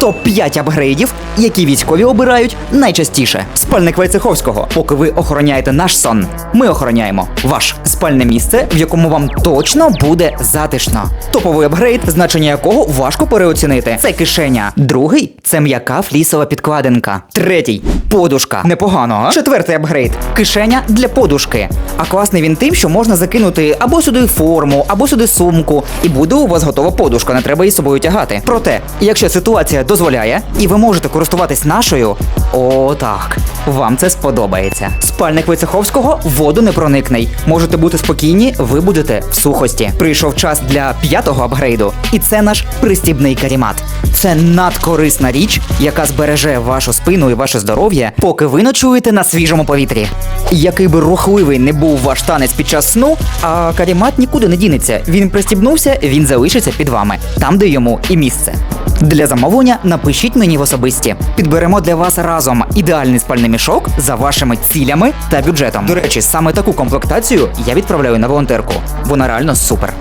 Топ-5 апгрейдів, які військові обирають найчастіше. Спальник Вайцеховського. Поки ви охороняєте наш сон, ми охороняємо ваш спальне місце, в якому вам точно буде затишно. Топовий апгрейд, значення якого важко переоцінити. Це кишеня. Другий це м'яка флісова підкладинка. Третій подушка. Непогано. а? Четвертий апгрейд кишеня для подушки. А класний він тим, що можна закинути або сюди форму, або сюди сумку, і буде у вас готова подушка, не треба її собою тягати. Проте, якщо ситуація дозволяє, і ви можете користуватись нашою, о так, вам це сподобається. Спальник Войцеховського водонепроникний. Можете бути спокійні, ви будете в сухості. Прийшов час для п'ятого апгрейду, і це наш пристібний карімат. Це надкорисна річ, яка збереже вашу спину і ваше здоров'я, поки ви ночуєте на свіжому повітрі. Який би рухливий не був ваш танець під час сну, а карімат нікуди не дінеться. Він пристібнувся, він залишиться під вами, там, де йому і місце. Для замовлення напишіть мені в особисті. Підберемо для вас разом ідеальний спальний мішок за вашими цілями та бюджетом. До речі, саме таку комплектацію я відправляю на волонтерку. Вона реально супер.